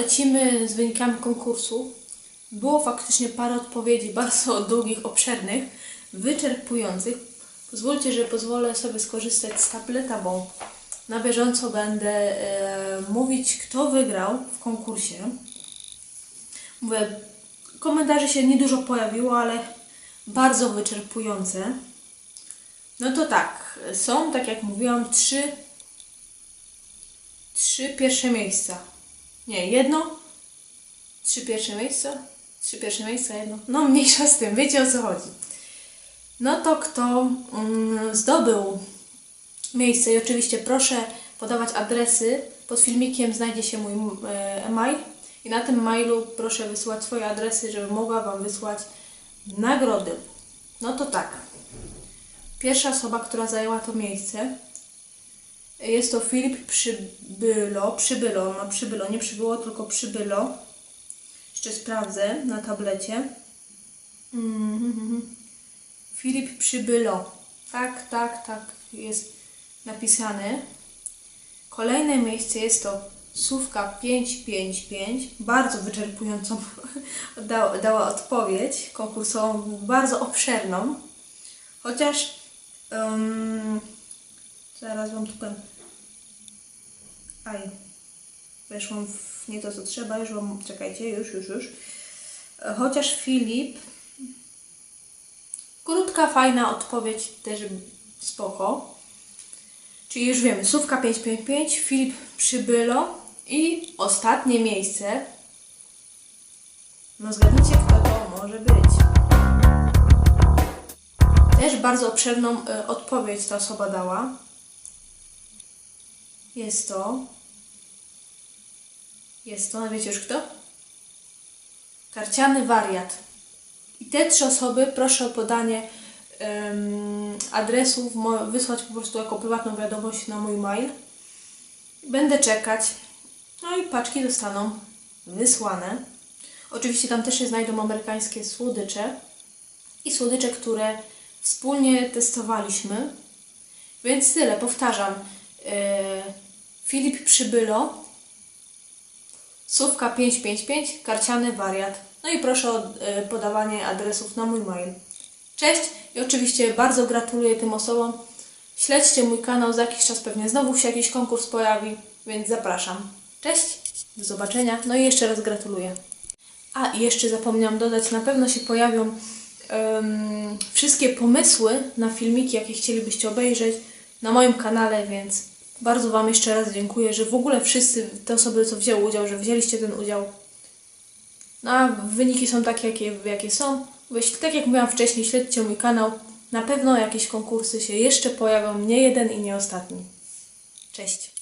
Lecimy z wynikami konkursu. Było faktycznie parę odpowiedzi bardzo długich, obszernych, wyczerpujących. Pozwólcie, że pozwolę sobie skorzystać z tableta, bo na bieżąco będę e, mówić, kto wygrał w konkursie. Mówię, komentarzy się niedużo pojawiło, ale bardzo wyczerpujące. No to tak, są, tak jak mówiłam, trzy, trzy pierwsze miejsca. Nie, jedno, trzy pierwsze miejsca, trzy pierwsze miejsca, jedno. No mniejsza z tym, wiecie o co chodzi. No to kto mm, zdobył miejsce i oczywiście proszę podawać adresy. Pod filmikiem znajdzie się mój e-mail i na tym mailu proszę wysyłać swoje adresy, żeby mogła Wam wysłać nagrody. No to tak. Pierwsza osoba, która zajęła to miejsce jest to Filip Przybylo. Przybylo, ma przybylo, nie przybyło, tylko przybylo. Jeszcze sprawdzę na tablecie. Mhm. Filip Przybylo. Tak, tak, tak, jest napisany. Kolejne miejsce jest to Słówka 555. Bardzo wyczerpującą dała, dała odpowiedź konkursową, bardzo obszerną. Chociaż um, tu powiem. Aj, weszłam w nie to co trzeba, już wam, czekajcie, już, już, już. Chociaż Filip, krótka, fajna odpowiedź, też spoko. Czyli już wiemy, Słówka 555, Filip Przybylo i ostatnie miejsce. No zgadnijcie, kto to może być. Też bardzo obszerną e, odpowiedź ta osoba dała. Jest to. Jest to, no wiecie już kto? Karciany wariat. I te trzy osoby proszę o podanie em, adresów, wysłać po prostu jako prywatną wiadomość na mój mail. Będę czekać. No i paczki zostaną wysłane. Oczywiście tam też się znajdą amerykańskie słodycze i słodycze, które wspólnie testowaliśmy. Więc tyle, powtarzam. E, Filip Przybylo, Słówka 555, karciany wariat. No i proszę o e, podawanie adresów na mój mail. Cześć i oczywiście bardzo gratuluję tym osobom. Śledźcie mój kanał, za jakiś czas pewnie znowu się jakiś konkurs pojawi, więc zapraszam. Cześć, do zobaczenia. No i jeszcze raz gratuluję. A i jeszcze zapomniałam dodać, na pewno się pojawią em, wszystkie pomysły na filmiki, jakie chcielibyście obejrzeć na moim kanale, więc bardzo Wam jeszcze raz dziękuję, że w ogóle wszyscy te osoby, co wzięły udział, że wzięliście ten udział. No a wyniki są takie, jakie, jakie są. Jeśli, tak jak mówiłam wcześniej, śledźcie mój kanał. Na pewno jakieś konkursy się jeszcze pojawią, nie jeden i nie ostatni. Cześć!